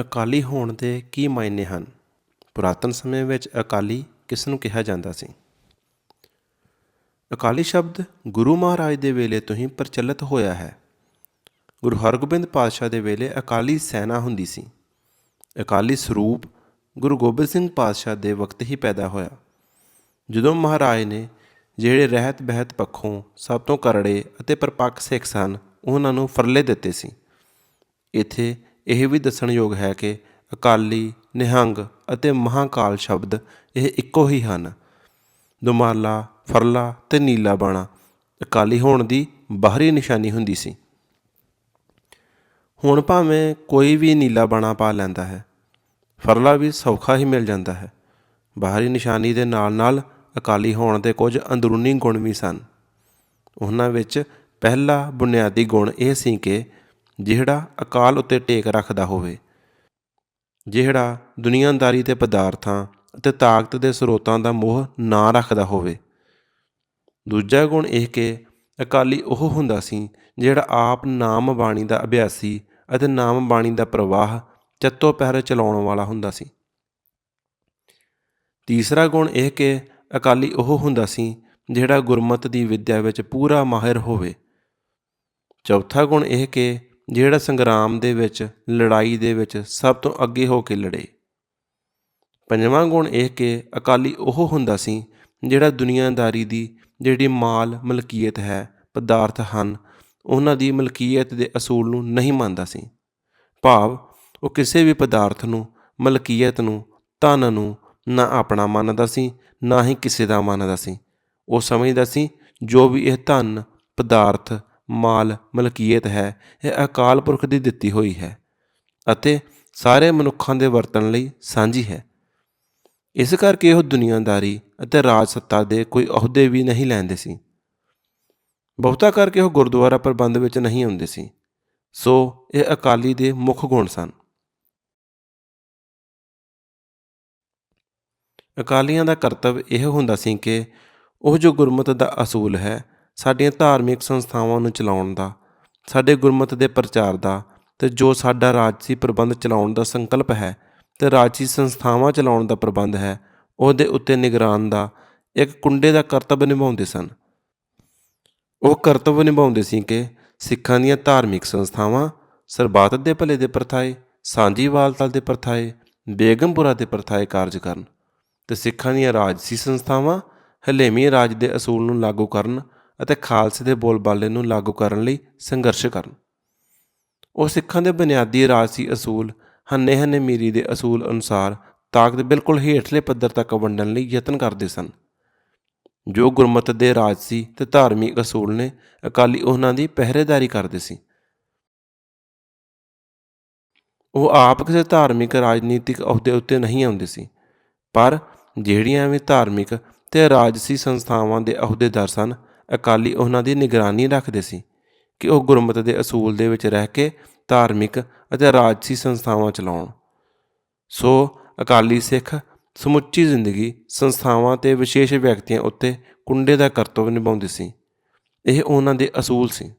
ਅਕਾਲੀ ਹੋਣ ਦੇ ਕੀ ਮਾਇਨੇ ਹਨ? ਪੁਰਾਤਨ ਸਮੇਂ ਵਿੱਚ ਅਕਾਲੀ ਕਿਸ ਨੂੰ ਕਿਹਾ ਜਾਂਦਾ ਸੀ? ਅਕਾਲੀ ਸ਼ਬਦ ਗੁਰੂ ਮਹਾਰਾਜ ਦੇ ਵੇਲੇ ਤੋਂ ਹੀ ਪ੍ਰਚਲਿਤ ਹੋਇਆ ਹੈ। ਗੁਰੂ ਹਰਗੋਬਿੰਦ ਪਾਤਸ਼ਾਹ ਦੇ ਵੇਲੇ ਅਕਾਲੀ ਸੈਨਾ ਹੁੰਦੀ ਸੀ। ਅਕਾਲੀ ਸਰੂਪ ਗੁਰੂ ਗੋਬਿੰਦ ਸਿੰਘ ਪਾਤਸ਼ਾਹ ਦੇ ਵਕਤ ਹੀ ਪੈਦਾ ਹੋਇਆ। ਜਦੋਂ ਮਹਾਰਾਜ ਨੇ ਜਿਹੜੇ ਰਹਿਤ ਬਹਿਤ ਪੱਖੋਂ ਸਭ ਤੋਂ ਕਰੜੇ ਅਤੇ ਪਰਪੱਕ ਸਿੱਖ ਸਨ, ਉਹਨਾਂ ਨੂੰ ਫਰਲੇ ਦਿੱਤੇ ਸੀ। ਇੱਥੇ ਇਹ ਵੀ ਦੱਸਣਯੋਗ ਹੈ ਕਿ ਅਕਾਲੀ, ਨਿਹੰਗ ਅਤੇ ਮਹਾਕਾਲ ਸ਼ਬਦ ਇਹ ਇੱਕੋ ਹੀ ਹਨ। ਦੁਮਾਲਾ, ਫਰਲਾ ਤੇ ਨੀਲਾ ਬਾਣਾ ਅਕਾਲੀ ਹੋਣ ਦੀ ਬਾਹਰੀ ਨਿਸ਼ਾਨੀ ਹੁੰਦੀ ਸੀ। ਹੁਣ ਭਾਵੇਂ ਕੋਈ ਵੀ ਨੀਲਾ ਬਾਣਾ ਪਾ ਲੈਂਦਾ ਹੈ, ਫਰਲਾ ਵੀ ਸੌਖਾ ਹੀ ਮਿਲ ਜਾਂਦਾ ਹੈ। ਬਾਹਰੀ ਨਿਸ਼ਾਨੀ ਦੇ ਨਾਲ ਨਾਲ ਅਕਾਲੀ ਹੋਣ ਦੇ ਕੁਝ ਅੰਦਰੂਨੀ ਗੁਣ ਵੀ ਸਨ। ਉਹਨਾਂ ਵਿੱਚ ਪਹਿਲਾ ਬੁਨਿਆਦੀ ਗੁਣ ਇਹ ਸੀ ਕਿ ਜਿਹੜਾ ਅਕਾਲ ਉੱਤੇ ਟੇਕ ਰੱਖਦਾ ਹੋਵੇ, ਜਿਹੜਾ ਦੁਨੀਆਦਾਰੀ ਤੇ ਪਦਾਰਥਾਂ ਅਤੇ ਤਾਕਤ ਦੇ ਸਰੋਤਾਂ ਦਾ ਮੋਹ ਨਾ ਰੱਖਦਾ ਹੋਵੇ। ਦੂਜਾ ਗੁਣ ਇਹ ਕਿ ਅਕਾਲੀ ਉਹ ਹੁੰਦਾ ਸੀ ਜਿਹੜਾ ਆਪ ਨਾਮ ਬਾਣੀ ਦਾ ਅਭਿਆਸੀ ਅਤੇ ਨਾਮ ਬਾਣੀ ਦਾ ਪ੍ਰਵਾਹ ਚੱਤੋ ਪਹਿਰੇ ਚਲਾਉਣ ਵਾਲਾ ਹੁੰਦਾ ਸੀ। ਤੀਸਰਾ ਗੁਣ ਇਹ ਕਿ ਅਕਾਲੀ ਉਹ ਹੁੰਦਾ ਸੀ ਜਿਹੜਾ ਗੁਰਮਤ ਦੀ ਵਿੱਦਿਆ ਵਿੱਚ ਪੂਰਾ ਮਾਹਿਰ ਹੋਵੇ। ਚੌਥਾ ਗੁਣ ਇਹ ਕਿ ਜਿਹੜਾ ਸੰਗਰਾਮ ਦੇ ਵਿੱਚ, ਲੜਾਈ ਦੇ ਵਿੱਚ ਸਭ ਤੋਂ ਅੱਗੇ ਹੋ ਕੇ ਲੜੇ। ਪੰਜਵਾਂ ਗੁਣ ਇਹ ਕਿ ਅਕਾਲੀ ਉਹ ਹੁੰਦਾ ਸੀ ਜਿਹੜਾ ਦੁਨੀਆਦਾਰੀ ਦੀ ਜਿਹੜੀ ਮਾਲ ਮਲਕੀਅਤ ਹੈ, ਪਦਾਰਥ ਹਨ, ਉਹਨਾਂ ਦੀ ਮਲਕੀਅਤ ਦੇ ਅਸੂਲ ਨੂੰ ਨਹੀਂ ਮੰਨਦਾ ਸੀ। ਭਾਵ ਉਹ ਕਿਸੇ ਵੀ ਪਦਾਰਥ ਨੂੰ, ਮਲਕੀਅਤ ਨੂੰ, ਧਨ ਨੂੰ ਨਾ ਆਪਣਾ ਮੰਨਦਾ ਸੀ, ਨਾ ਹੀ ਕਿਸੇ ਦਾ ਮੰਨਦਾ ਸੀ। ਉਹ ਸਮਝਦਾ ਸੀ ਜੋ ਵੀ ਇਹ ਧਨ, ਪਦਾਰਥ ਮਾਲ ਮਲਕੀਅਤ ਹੈ, ਇਹ ਅਕਾਲ ਪੁਰਖ ਦੀ ਦਿੱਤੀ ਹੋਈ ਹੈ ਅਤੇ ਸਾਰੇ ਮਨੁੱਖਾਂ ਦੇ ਵਰਤਣ ਲਈ ਸਾਂਝੀ ਹੈ। ਇਸ ਕਰਕੇ ਉਹ ਦੁਨੀਆਦਾਰੀ ਅਤੇ ਰਾਜ ਸੱਤਾ ਦੇ ਕੋਈ ਅਹੁਦੇ ਵੀ ਨਹੀਂ ਲੈਂਦੇ ਸੀ। ਬਹੁਤਾ ਕਰਕੇ ਉਹ ਗੁਰਦੁਆਰਾ ਪ੍ਰਬੰਧ ਵਿੱਚ ਨਹੀਂ ਆਉਂਦੇ ਸੀ। ਸੋ ਇਹ ਅਕਾਲੀ ਦੇ ਮੁੱਖ ਗੁਣ ਸਨ। ਅਕਾਲੀਆਂ ਦਾ ਕਰਤੱਵ ਇਹ ਹੁੰਦਾ ਸੀ ਕਿ ਉਹ ਜੋ ਗੁਰਮਤ ਦਾ ਅਸੂਲ ਹੈ ਸਾਡੀਆਂ ਧਾਰਮਿਕ ਸੰਸਥਾਵਾਂ ਨੂੰ ਚਲਾਉਣ ਦਾ, ਸਾਡੇ ਗੁਰਮਤ ਦੇ ਪ੍ਰਚਾਰ ਦਾ ਤੇ ਜੋ ਸਾਡਾ ਰਾਜਸੀ ਪ੍ਰਬੰਧ ਚਲਾਉਣ ਦਾ ਸੰਕਲਪ ਹੈ ਤੇ ਰਾਜਸੀ ਸੰਸਥਾਵਾਂ ਚਲਾਉਣ ਦਾ ਪ੍ਰਬੰਧ ਹੈ, ਉਹਦੇ ਉੱਤੇ ਨਿਗਰਾਨ ਦਾ ਇੱਕ ਕੁੰਡੇ ਦਾ ਕਰਤੱਵ ਨਿਭਾਉਂਦੇ ਸਨ। ਉਹ ਕਰਤੱਵ ਨਿਭਾਉਂਦੇ ਸੀ ਕਿ ਸਿੱਖਾਂ ਦੀਆਂ ਧਾਰਮਿਕ ਸੰਸਥਾਵਾਂ ਸਰਬਾਤ ਦੇ ਭਲੇ ਦੇ ਪ੍ਰਥਾਏ ਸਾਂਝੀਵਾਲਤਾ ਦੇ ਪ੍ਰਥਾਏ, ਬੇਗਮਪੁਰਾ ਦੇ ਪ੍ਰਥਾਏ ਕਾਰਜ ਕਰਨ ਤੇ ਸਿੱਖਾਂ ਦੀਆਂ ਰਾਜਸੀ ਸੰਸਥਾਵਾਂ ਹਲੇਮੀ ਰਾਜ ਦੇ ਅਸੂਲ ਨੂੰ ਲਾਗੂ ਕਰਨ ਅਤੇ ਖਾਲਸੇ ਦੇ ਬੋਲਬਾਲੇ ਨੂੰ ਲਾਗੂ ਕਰਨ ਲਈ ਸੰਘਰਸ਼ ਕਰਨ। ਉਹ ਸਿੱਖਾਂ ਦੇ ਬੁਨਿਆਦੀ ਰਾਜਸੀ ਅਸੂਲ ਹੰਨੇ ਹੰਨੇ ਮੀਰੀ ਦੇ ਅਸੂਲ ਅਨੁਸਾਰ ਤਾਕਤ ਬਿਲਕੁਲ ਹੇਠਲੇ ਪੱਧਰ ਤੱਕ ਵੰਡਣ ਲਈ ਯਤਨ ਕਰਦੇ ਸਨ। ਜੋ ਗੁਰਮਤ ਦੇ ਰਾਜਸੀ ਤੇ ਧਾਰਮਿਕ ਅਸੂਲ ਨੇ, ਅਕਾਲੀ ਉਹਨਾਂ ਦੀ ਪਹਿਰੇਦਾਰੀ ਕਰਦੇ ਸੀ। ਉਹ ਆਪ ਕਿਸੇ ਧਾਰਮਿਕ ਰਾਜਨੀਤਿਕ ਅਹੁਦੇ ਉੱਤੇ ਨਹੀਂ ਆਉਂਦੇ ਸੀ, ਪਰ ਜਿਹੜੀਆਂ ਵੀ ਧਾਰਮਿਕ ਤੇ ਰਾਜਸੀ ਸੰਸਥਾਵਾਂ ਦੇ ਅਹੁਦੇਦਾਰ ਸਨ ਅਕਾਲੀ ਉਹਨਾਂ ਦੀ ਨਿਗਰਾਨੀ ਰੱਖਦੇ ਸੀ ਕਿ ਉਹ ਗੁਰਮਤ ਦੇ ਅਸੂਲ ਦੇ ਵਿੱਚ ਰਹਿ ਕੇ ਧਾਰਮਿਕ ਅਤੇ ਰਾਜਸੀ ਸੰਸਥਾਵਾਂ ਚਲਾਉਣ। ਸੋ ਅਕਾਲੀ ਸਿੱਖ ਸਮੁੱਚੀ ਜ਼ਿੰਦਗੀ ਸੰਸਥਾਵਾਂ ਤੇ ਵਿਸ਼ੇਸ਼ ਵਿਅਕਤੀਆਂ ਉੱਤੇ ਕੁੰਡੇ ਦਾ ਕਰਤੱਵ ਨਿਭਾਉਂਦੇ ਸੀ। ਇਹ ਉਹਨਾਂ ਦੇ ਅਸੂਲ ਸੀ।